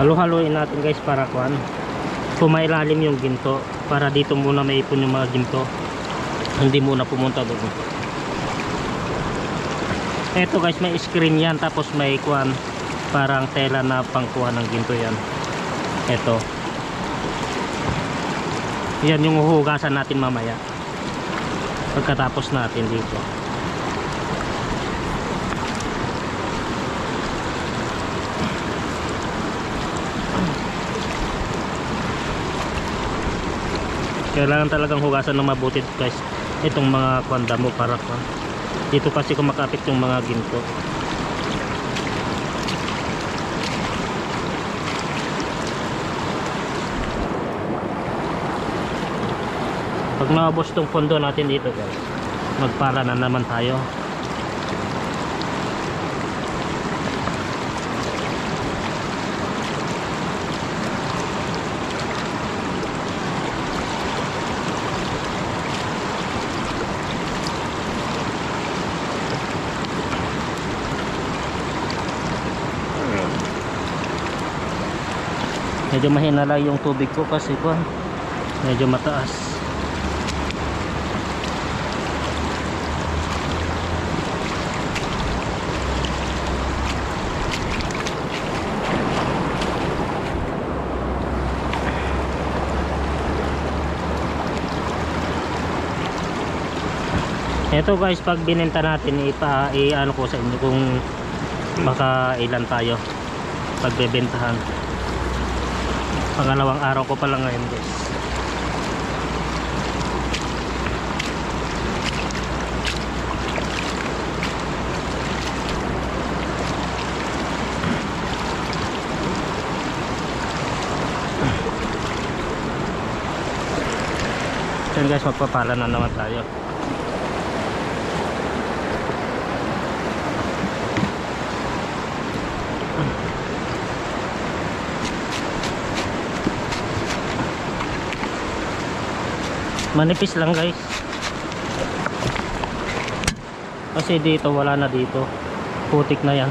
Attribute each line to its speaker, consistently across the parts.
Speaker 1: Halo-haloin natin guys para kuan. Pumailalim yung ginto para dito muna maipon yung mga ginto. Hindi muna pumunta doon. Ito guys may screen yan tapos may kuan parang tela na pangkuha ng ginto yan. Ito. Yan yung huhugasan natin mamaya. Pagkatapos natin dito. Kailangan talagang hugasan ng mabuti guys itong mga kwanda mo para kwan dito kasi kumakapit yung mga ginto. Pag naubos tong pondo natin dito guys magpala na naman tayo medyo mahina lang yung tubig ko kasi ko medyo mataas Ito guys, pag binenta natin, ipa, i-ano ko sa inyo kung baka ilan tayo pagbebentahan. Pangalawang araw ko pa lang ngayon guys. Yan guys, magpapala na naman tayo. Manipis lang guys. Kasi dito wala na dito. Putik na yan.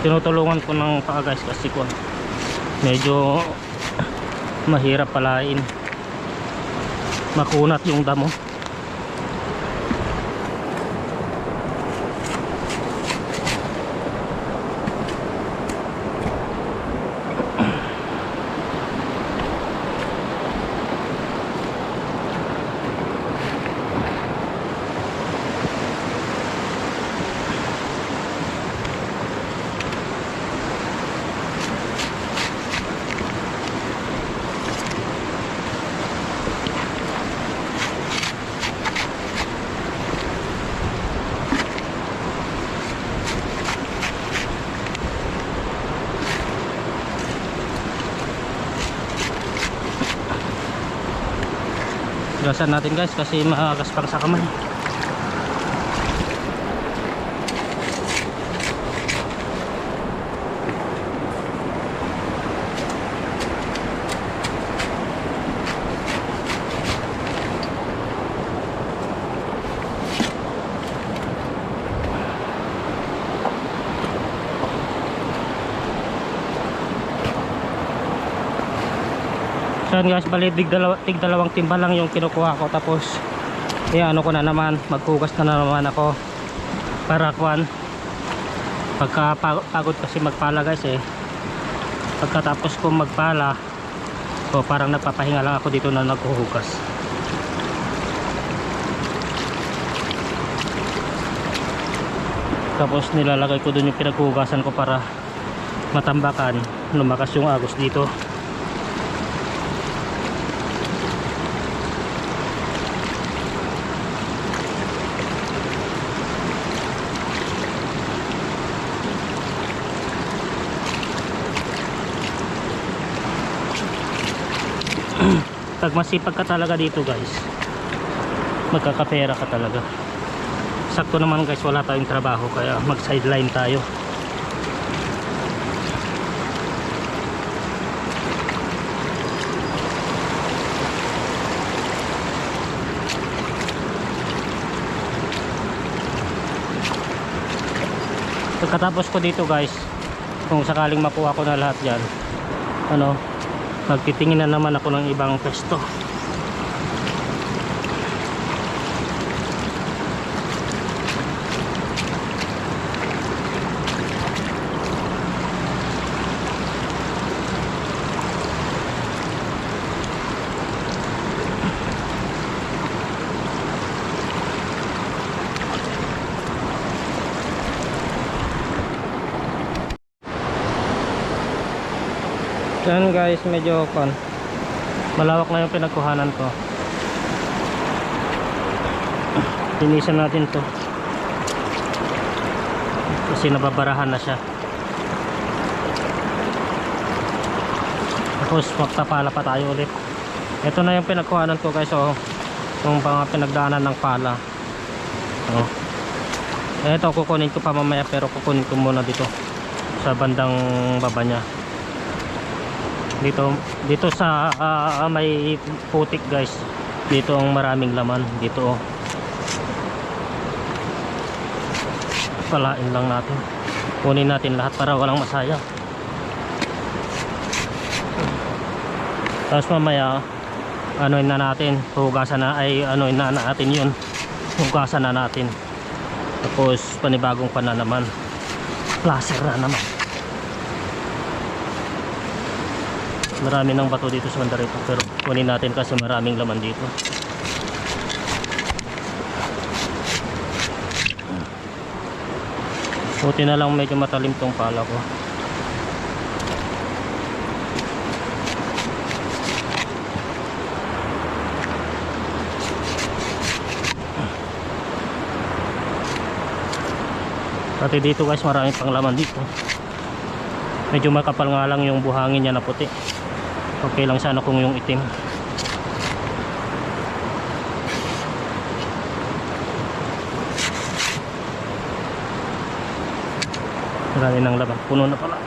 Speaker 1: Tinutulungan ko ng paa guys kasi ko medyo mahirap palain. Makunat yung damo Gasan natin guys kasi makakaspang sa kamay. So yun guys, bali tig, dalawa, tig dalawang timba lang yung kinukuha ko. Tapos yan ano ko na naman, maghugas na, naman ako para kwan pagka pa- pagod kasi magpala guys eh. Pagkatapos ko magpala o parang napapahinga lang ako dito na naghuhugas. Tapos nilalagay ko dun yung pinaghugasan ko para matambakan lumakas yung agos dito pag masipag ka talaga dito guys magkakapera ka talaga. Sakto naman guys wala tayong trabaho kaya mag sideline tayo. Pagkatapos ko dito guys kung sakaling makuha ko na lahat yan ano magtitingin na naman ako ng ibang pesto Yan guys, medyo kon. Malawak na yung pinagkuhanan ko. Linisan natin to. Kasi nababarahan na siya. Tapos magtapala pa tayo ulit. Ito na yung pinagkuhanan ko guys. Oh, yung mga pinagdaanan ng pala. Oh. Ito kukunin ko pa mamaya pero kukunin ko muna dito sa bandang baba niya dito dito sa ah, may putik guys. Dito ang maraming laman. Dito oh. palain lang natin. Kunin natin lahat para walang masaya. Tapos mamaya ano na natin. Hugasan na ay ano na natin yun. Hugasan na natin. Tapos panibagong pana naman placer na naman marami ng bato dito sa banda pero kunin natin kasi maraming laman dito. Buti na lang medyo matalim tong pala ko. Pati dito guys marami pang laman dito medyo makapal nga lang yung buhangin niya na puti. Okay lang sana kung yung itim. Marami ng laban puno na pala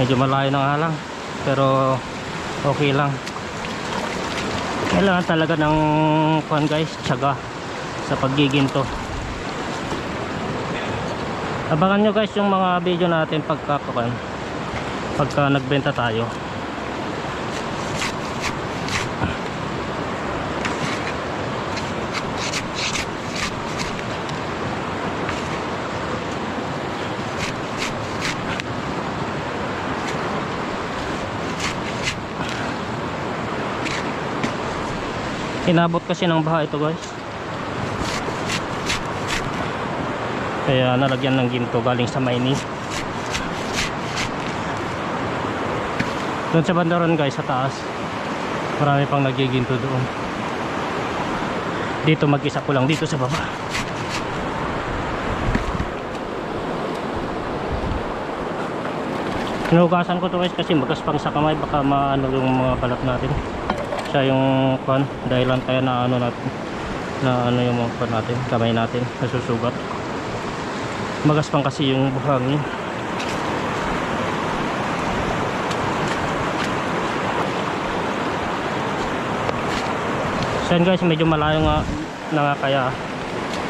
Speaker 1: medyo malayo na nga lang pero okay lang. Kailangan talaga ng kuhan guys tiyaga sa paggiginto. Abangan nyo guys yung mga video natin pagka pagka nagbenta tayo inabot kasi ng baha ito guys. Kaya nalagyan ng ginto galing sa mining doon sa bandaron guys sa taas. Marami pang nagiginto doon. Dito mag isa ko lang dito sa baba. Hinugasan ko to guys kasi magaspang sa kamay. Baka maano yung mga balat natin siya yung kwan dahilan kaya na ano natin na ano yung mga kwan natin kamay natin nasusugat. Magaspang kasi yung buhangin so yun guys medyo malayo nga na nga kaya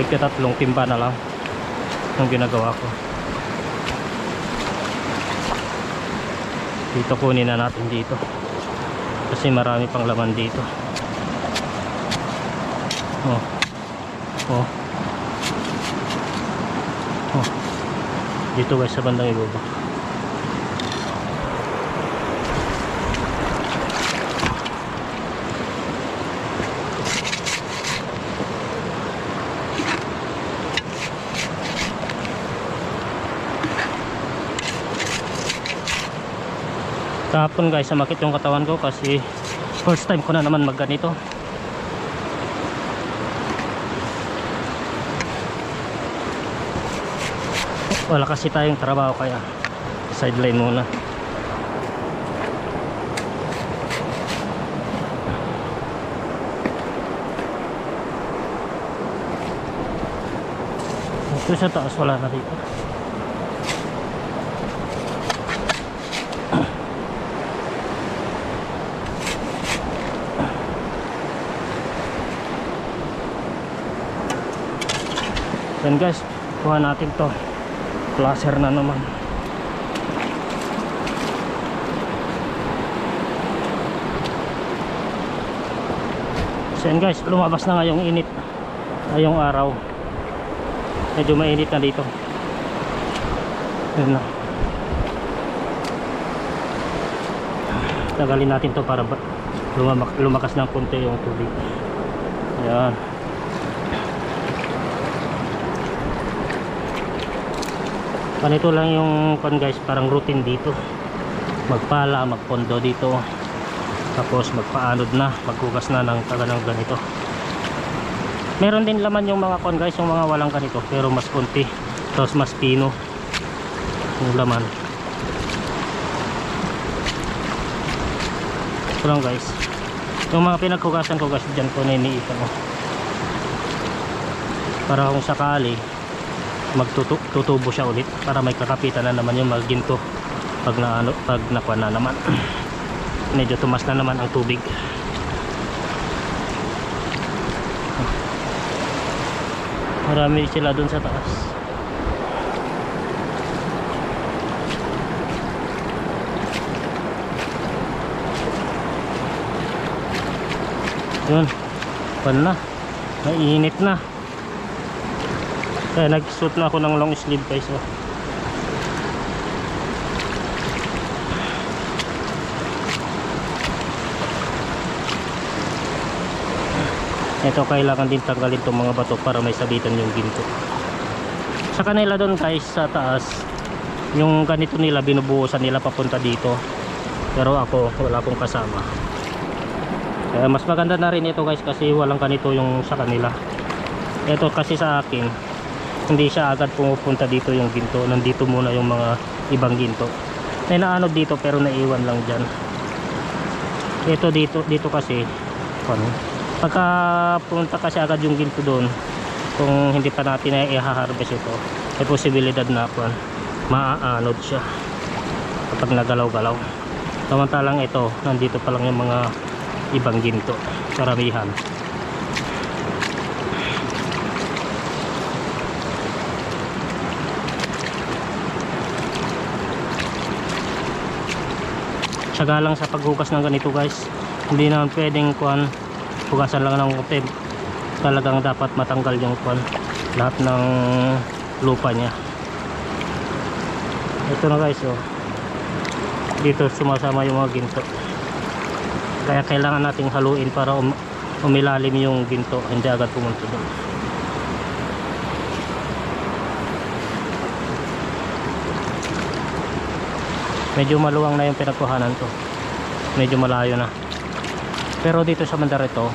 Speaker 1: tigkatatlong timba na lang yung ginagawa ko. Dito kunin na natin dito kasi marami pang laman dito. Oh. Oh. Oh. Dito guys sa bandang ibaba kahapon guys sumakit yung katawan ko kasi first time ko na naman mag ganito wala kasi tayong trabaho kaya sideline muna. Ito sa taas wala na dito Yan guys, kuha natin to. Placer na naman. So guys, lumabas na nga init. Ngayong araw. Medyo mainit na dito. Yan na. Tagalin natin to para lumamak- lumakas ng konti yung tubig. Yan. Ganito lang yung kon guys, parang routine dito. Magpala, magpondo dito. Tapos magpaanod na, maghugas na ng taganang ganito. Meron din laman yung mga kon guys, yung mga walang ganito, pero mas konti. Tapos mas pino yung laman. Ito lang guys. Yung mga pinaghugasan ko guys, dyan ko niniipan ko. Para kung sakali, magtutubo siya ulit para may kakapitan na naman yung maginto pag na ano, pag nakuha na naman. Medyo tumas na naman ang tubig. Marami sila dun sa taas. Yun. Pan na. Mainit na kaya nagsuot na ako ng long sleeve guys oh. ito kailangan din tanggalin itong mga bato para may sabitan yung ginto. Sa kanila doon guys sa taas yung ganito nila binubuhusan nila papunta dito. Pero ako wala akong kasama. Kaya mas maganda na rin ito guys kasi walang ganito yung sa kanila. Ito kasi sa akin hindi siya agad pumupunta dito yung ginto. Nandito muna yung mga ibang ginto. May naanod dito pero naiwan lang dyan. Ito dito dito kasi ano, pagka pumunta kasi agad yung ginto doon kung hindi pa natin na i-harvest ito may posibilidad na kwan maaanod siya kapag nagalaw-galaw. Samantalang ito nandito pa lang yung mga ibang ginto. Karamihan tsaga lang sa paghugas ng ganito guys. Hindi naman pwedeng kuan hugasan lang ng tip talagang dapat matanggal yung kuan lahat ng lupa niya. Ito na guys oh. Dito sumasama yung mga ginto. Kaya kailangan nating haluin para um, umilalim yung ginto. Hindi agad pumunta doon medyo maluwang na yung pinagkuhanan ko. Medyo malayo na. Pero dito sa mandar ito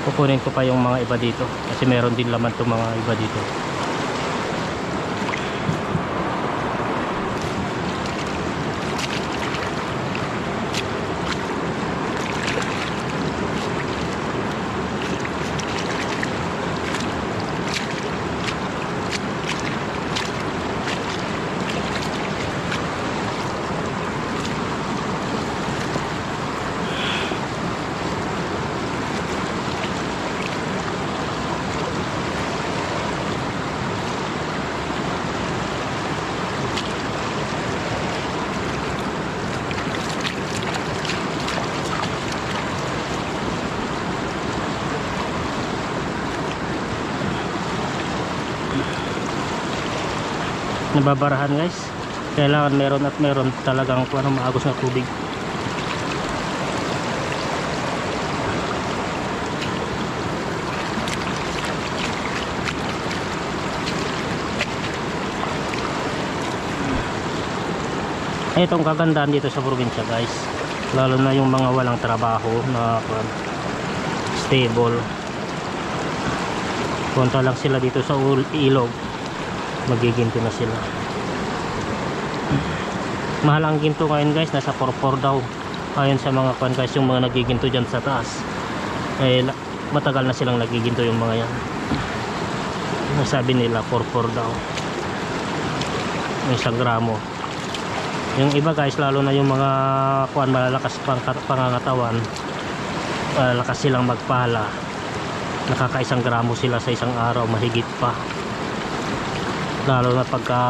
Speaker 1: kukunin ko pa yung mga iba dito. Kasi meron din laman itong mga iba dito nababarahan guys. Kailangan meron at meron talagang kung ano maagos na tubig. Itong kagandahan dito sa probinsya guys lalo na yung mga walang trabaho na stable. Punta lang sila dito sa ilog magiginto na sila. Mahal ang ginto ngayon guys. Nasa 4-4 daw. Ayon sa mga kwan guys yung mga nagiginto dyan sa taas. Eh matagal na silang nagiginto yung mga yan. Nasabi nila 4-4 daw. Isang gramo. Yung iba guys lalo na yung mga kwan malalakas pang pangangatawan. Malakas silang magpala. Nakakaisang gramo sila sa isang araw mahigit pa lalo na pagka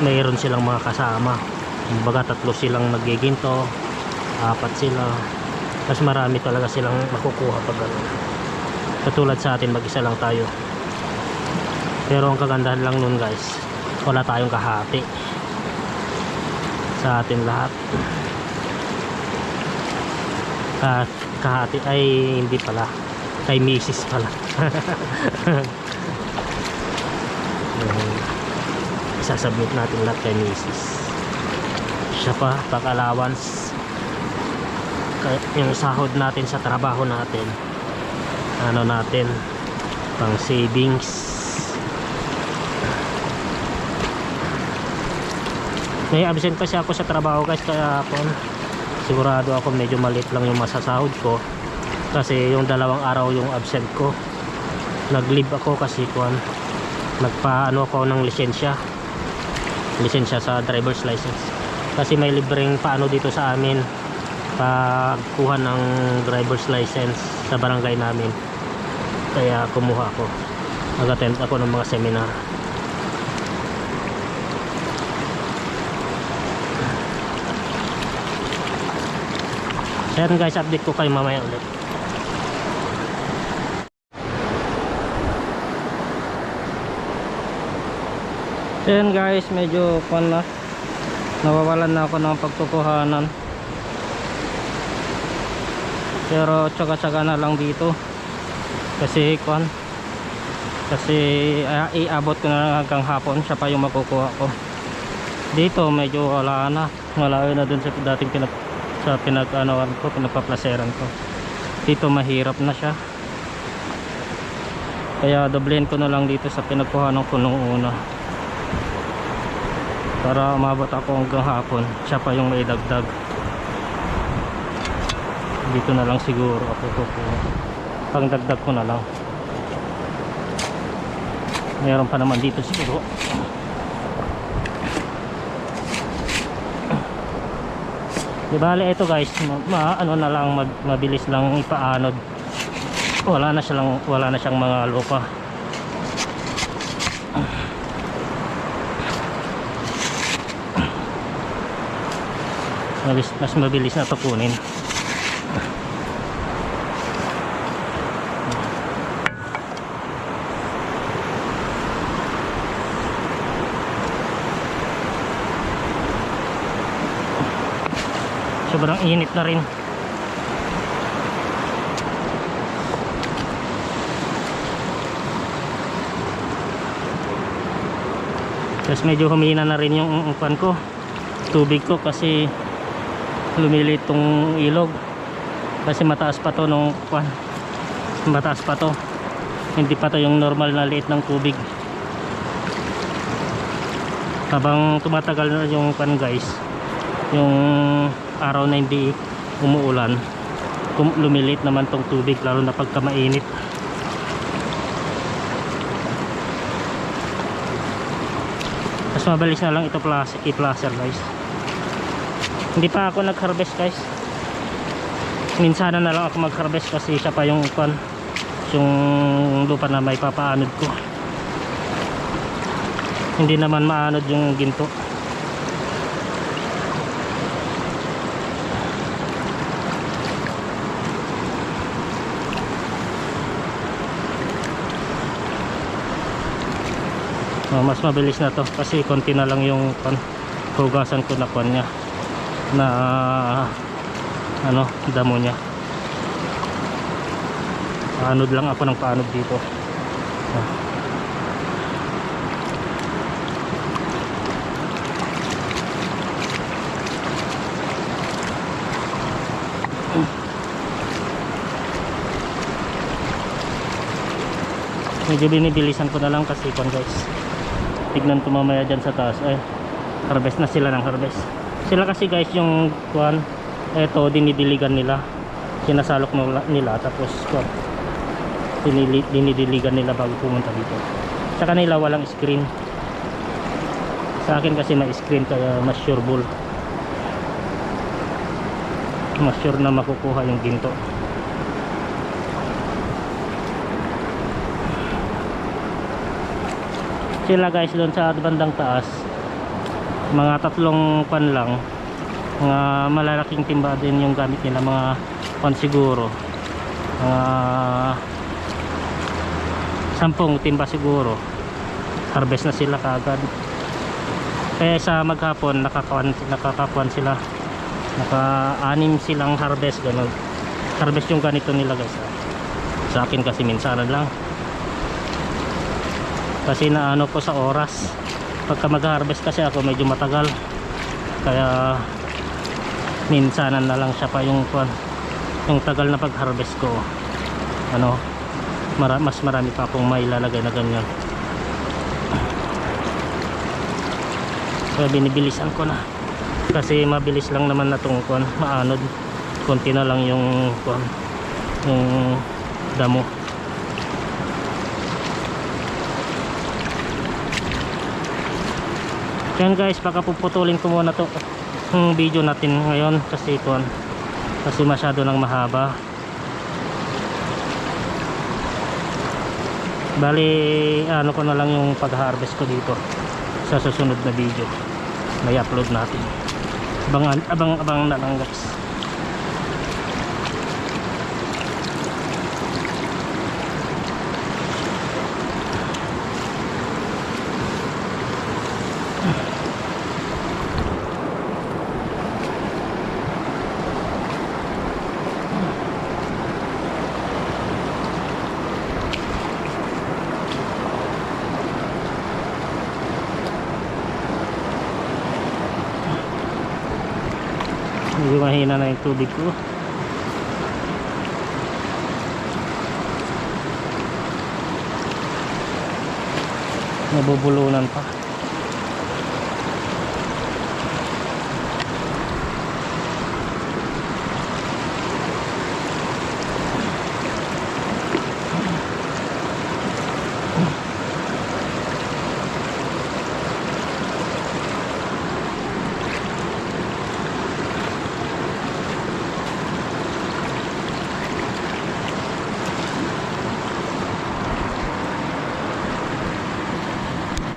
Speaker 1: mayroon silang mga kasama. Kumbaga tatlo silang nagiginto apat sila. Mas marami talaga silang makukuha pag ano katulad sa atin mag isa lang tayo. Pero ang kagandahan lang nun guys wala tayong kahati sa atin lahat. Ka kahati ay hindi pala. Kay misis pala. isasubmit natin lahat kay misis siya pa pag allowance Kaya yung sahod natin sa trabaho natin ano natin pang savings. May absent kasi ako sa trabaho guys kaya ako sigurado ako medyo maliit lang yung masasahod ko. Kasi yung dalawang araw yung absent ko. Nag leave ako kasi kuan nagpaano ako ng lisensya. Lisensya sa driver's license. Kasi may libreng paano dito sa amin pagkuha ng driver's license sa barangay namin. Kaya kumuha ako. Nag-attend ako ng mga seminar. Ayan guys, update ko kayo mamaya ulit. Ayan guys, medyo kwan na. Nawawalan na ako ng pagkukuhanan. Pero tsaga-tsaga na lang dito. Kasi kwan. Kasi ah, iabot ko na hanggang hapon, siya pa yung makukuha ko. Dito medyo wala na. Malayo na dun sa dating pinag sa pinag-anoan ko, pinagpaplaseran ko. Dito mahirap na siya. Kaya doblehin ko na lang dito sa pinagkuhanan ko nung una. Para umabot ako hanggang hapon. Siya pa yung may dagdag. Dito na lang siguro ako kukuha. Pang dagdag ko na lang. Meron pa naman dito siguro. Di bale ito guys, ma, ma- ano na lang mag- mabilis lang ipaanod. Wala na siyang wala na siyang mga lupa. Mabilis, mas mabilis na to kunin. Sobrang init na rin. Tapos medyo humina na rin yung upan ko. Tubig ko kasi lumilit tong ilog. Kasi mataas pa to nung kwan. Mataas pa to. Hindi pa to yung normal na liit ng tubig. Habang tumatagal na yung kwan guys, yung araw na hindi umuulan lumilit naman tong tubig lalo na pagka mainit mas mabilis na lang ito i-placer guys hindi pa ako nag-harvest guys. Minsan na lang ako mag-harvest kasi siya pa yung kon yung lupa na may papaanod ko. Hindi naman maanod yung ginto. Oh, mas mabilis na to kasi konti na lang yung pan, hugasan ko na pan niya na ano damo niya. Paanod lang ako ng paanod dito. Ah. medyo binibilisan ko na lang kasi kon guys. Tignan ko mamaya dyan sa taas. Ay harvest na sila ng harvest sila kasi guys yung kuan eto dinidiligan nila. Sinasalok nila, tapos kuan dinili, dinidiligan nila bago pumunta dito. Sa kanila walang screen. Sa akin kasi may screen kaya mas sure bull. Mas sure na makukuha yung ginto. Sila guys doon sa bandang taas mga tatlong pan lang. Mga malalaking timba din yung gamit nila mga pan siguro. Mga sampung timba siguro. Harvest na sila kagad kaya sa maghapon nakakawan, nakakakuan sila. Naka-anim silang harvest ganun. Harvest yung ganito nila guys ah. sa akin kasi minsanan lang. Kasi naano po sa oras pagka mag-harvest kasi ako medyo matagal. Kaya minsanan na lang siya pa yung yung tagal na pag-harvest ko. Ano mara, mas marami pa akong mailalagay na ganyan. Kaya binibilisan ko na. Kasi mabilis lang naman na tong kuan maanod. Konti na lang yung yung damo yan guys baka puputulin ko muna to yung video natin ngayon kasi kuan kasi masyado nang mahaba. Bali ano ko na lang yung pag harvest ko dito sa susunod na video. May upload natin. Abangan abang abang na lang guys medyo mahina na yung tubig ko. Nabubulunan pa